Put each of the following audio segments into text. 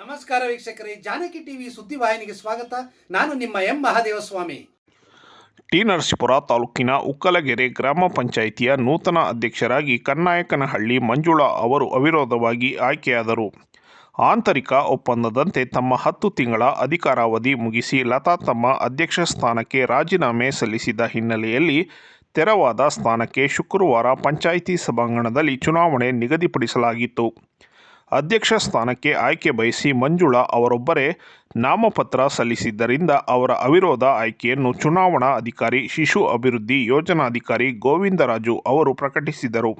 ನಮಸ್ಕಾರ ವೀಕ್ಷಕರೇ, ಜಾನಕಿ ಟಿವಿ ಸುದ್ದಿವಾಹಿನಿಗೆ ಸ್ವಾಗತ. ನಾನು ನಿಮ್ಮ ಎಂ ಮಹಾದೇವಸ್ವಾಮಿ. ಟಿ ನರಸೀಪುರ ತಾಲೂಕಿನ ಉಕ್ಕಲಗೆರೆ ಗ್ರಾಮ ಪಂಚಾಯಿತಿಯ ನೂತನ ಅಧ್ಯಕ್ಷರಾಗಿ ಕನ್ನಾಯಕನಹಳ್ಳಿ ಮಂಜುಳಾ ಅವರು ಅವಿರೋಧವಾಗಿ ಆಯ್ಕೆಯಾದರು. ಆಂತರಿಕ ಒಪ್ಪಂದದಂತೆ ತಮ್ಮ ಹತ್ತು ತಿಂಗಳ ಅಧಿಕಾರಾವಧಿ ಮುಗಿಸಿ ಲತಾ ತಮ್ಮ ಅಧ್ಯಕ್ಷ ಸ್ಥಾನಕ್ಕೆ ರಾಜೀನಾಮೆ ಸಲ್ಲಿಸಿದ ಹಿನ್ನೆಲೆಯಲ್ಲಿ ತೆರವಾದ ಸ್ಥಾನಕ್ಕೆ ಶುಕ್ರವಾರ ಪಂಚಾಯಿತಿ ಸಭಾಂಗಣದಲ್ಲಿ ಚುನಾವಣೆ ನಿಗದಿಪಡಿಸಲಾಗಿತ್ತು. ಅಧ್ಯಕ್ಷ ಸ್ಥಾನಕ್ಕೆ ಆಯ್ಕೆ ಬಯಸಿ ಮಂಜುಳಾ ಅವರೊಬ್ಬರೇ ನಾಮಪತ್ರ ಸಲ್ಲಿಸಿದ್ದರಿಂದ ಅವರ ಅವಿರೋಧ ಆಯ್ಕೆಯನ್ನು ಚುನಾವಣಾ ಅಧಿಕಾರಿ ಶಿಶು ಅಭಿವೃದ್ಧಿ ಯೋಜನಾಧಿಕಾರಿ ಗೋವಿಂದರಾಜು ಅವರು ಪ್ರಕಟಿಸಿದರು.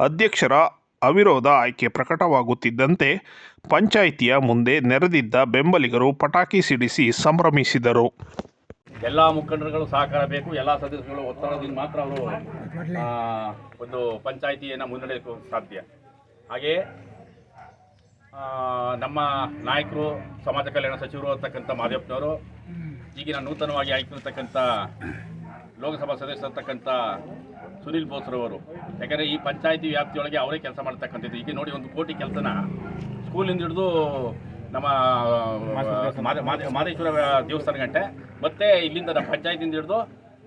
ಅಧ್ಯಕ್ಷರ ಅವಿರೋಧ ಆಯ್ಕೆ ಪ್ರಕಟವಾಗುತ್ತಿದ್ದಂತೆ ಪಂಚಾಯಿತಿಯ ಮುಂದೆ ನೆರೆದಿದ್ದ ಬೆಂಬಲಿಗರು ಪಟಾಕಿ ಸಿಡಿಸಿ ಸಂಭ್ರಮಿಸಿದರು. ಎಲ್ಲ ಮುಖಂಡರುಗಳು ಸಹಕಾರ ಬೇಕು, ಎಲ್ಲ ಸದಸ್ಯರುಗಳು ಒತ್ತಡದಿಂದ ಮಾತ್ರ ಅವರು ಒಂದು ಪಂಚಾಯಿತಿಯನ್ನು ಮುನ್ನಡೆಯಲು ಸಾಧ್ಯ. ಹಾಗೆಯೇ ನಮ್ಮ ನಾಯಕರು ಸಮಾಜ ಕಲ್ಯಾಣ ಸಚಿವರು ಅಂತಕ್ಕಂಥ ಮಾದೇವಪ್ಪನವರು ಈಗಿನ ನೂತನವಾಗಿ ಆಯ್ಕಿರ್ತಕ್ಕಂಥ ಲೋಕಸಭಾ ಸದಸ್ಯರತಕ್ಕಂಥ ಸುನಿಲ್ ಬೋಸ್ರವರು. ಯಾಕಂದರೆ ಈ ಪಂಚಾಯಿತಿ ವ್ಯಾಪ್ತಿಯೊಳಗೆ ಅವರೇ ಕೆಲಸ ಮಾಡ್ತಕ್ಕಂಥದ್ದು. ಈಗ ನೋಡಿ ಒಂದು ಕೋಟಿ ಕೆಲಸನ ಸ್ಕೂಲಿಂದ ಹಿಡಿದು ನಮ್ಮ ಮಾದ- ಮಾದ- ಮಾದೇಶ್ವರ ದೇವಸ್ಥಾನ ಗಂಟೆ ಮತ್ತೆ ಇಲ್ಲಿಂದ ನಮ್ಮ ಪಂಚಾಯತಿಂದ ಹಿಡಿದು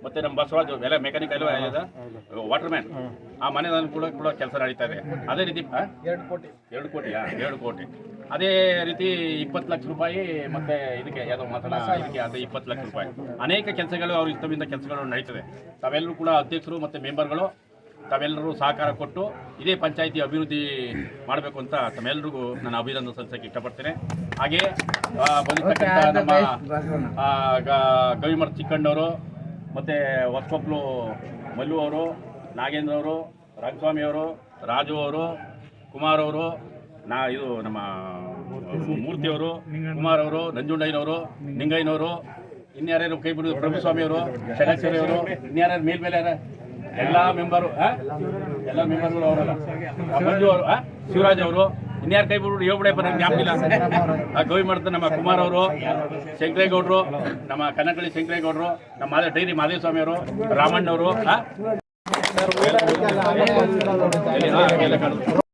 ಮತ್ತೆ ನಮ್ಮ ಬಸವರಾಜ್ ಎಲ್ಲ ಮೆಕ್ಯಾನಿಕ್ ಎಲ್ಲ ವಾಟರ್ ಮ್ಯಾನ್ ಆ ಮನೆ ಕೂಡ ಕೂಡ ಕೆಲಸ ನಡೀತಾ ಇದೆ. ಅದೇ ರೀತಿ ಎರಡು ಕೋಟಿ. ಎರಡು ಕೋಟಿಯಾ ಎರಡು ಕೋಟಿ. ಅದೇ ರೀತಿ ಇಪ್ಪತ್ತು ಲಕ್ಷ ರೂಪಾಯಿ ಮತ್ತೆ ಇದಕ್ಕೆ ಯಾವುದೋ ಮಾತಾಡ ಇದಕ್ಕೆ ಅದೇ ಇಪ್ಪತ್ತು ಲಕ್ಷ ರೂಪಾಯಿ. ಅನೇಕ ಕೆಲಸಗಳು ಅವ್ರ ಇಷ್ಟವಿಂದ ಕೆಲಸಗಳು ನಡೀತದೆ. ತಾವೆಲ್ಲರೂ ಕೂಡ ಅಧ್ಯಕ್ಷರು ಮತ್ತೆ ಮೆಂಬರ್ಗಳು ತಾವೆಲ್ಲರೂ ಸಹಕಾರ ಕೊಟ್ಟು ಇದೇ ಪಂಚಾಯಿತಿ ಅಭಿವೃದ್ಧಿ ಮಾಡಬೇಕು ಅಂತ ತಮ್ಮೆಲ್ಲರಿಗೂ ನಾನು ಅಭಿನಂದನೆ ಸಲ್ಲಿಸಕ್ಕೆ ಇಷ್ಟಪಡ್ತೇನೆ. ಹಾಗೆ ಆ, ಬಂದಿರ್ತಕ್ಕಂಥ ನಮ್ಮ ಆ, ಗ- ಗವಿಮಠ ಚಿಕ್ಕಣ್ಣವರು ಮತ್ತು ಹೊಸಕೊಪ್ಲು ಮಲ್ಲು ಅವರು ನಾಗೇಂದ್ರ ಅವರು ರಂಗಸ್ವಾಮಿ ಅವರು ರಾಜು ಅವರು ಕುಮಾರ್ ಅವರು ನಾ ಇದು ನಮ್ಮ ಮೂರ್ತಿಯವರು ಕುಮಾರ್ ಅವರು ನಂಜುಂಡಯ್ಯನವರು ನಿಂಗಯ್ಯನವರು ಇನ್ಯಾರ್ಯಾರು ಕೈ ಬಿಡುದು? ಪ್ರಭುಸ್ವಾಮಿ ಅವರು ಷಡಾಕ್ಷರಿ ಅವರು ಇನ್ಯಾರ್ಯಾರು ಮೇಲ್ಮೇಲೆ ಯಾರ? ಎಲ್ಲ ಮೆಂಬರು ಎಲ್ಲ ಮೆಂಬರ್ಗಳು ಅವರಲ್ಲ. ಮಂಜು ಅವರು ಶಿವರಾಜ್ ಅವರು ಇನ್ಯಾರು ಕೈ ಬಿಡ್ಬಿಟ್ಟು ಹೇಳ್ಬಿಡಪ್ಪ ನಮ್ಗೆ ಜ್ಞಾಪಿಲ್ಲ ಆ ಗವಿ ಮಾಡ್ತಾರೆ ನಮ್ಮ ಕುಮಾರ್ ಅವರು, ಶಂಕರೇಗೌಡರು, ನಮ್ಮ ಕನಕಳ್ಳಿ ಶಂಕರೇಗೌಡರು, ನಮ್ಮ ಮಾದೇ ಡೈರಿ ಮಾದೇಸ್ವಾಮಿ ಅವರು, ರಾಮಣ್ಣವರು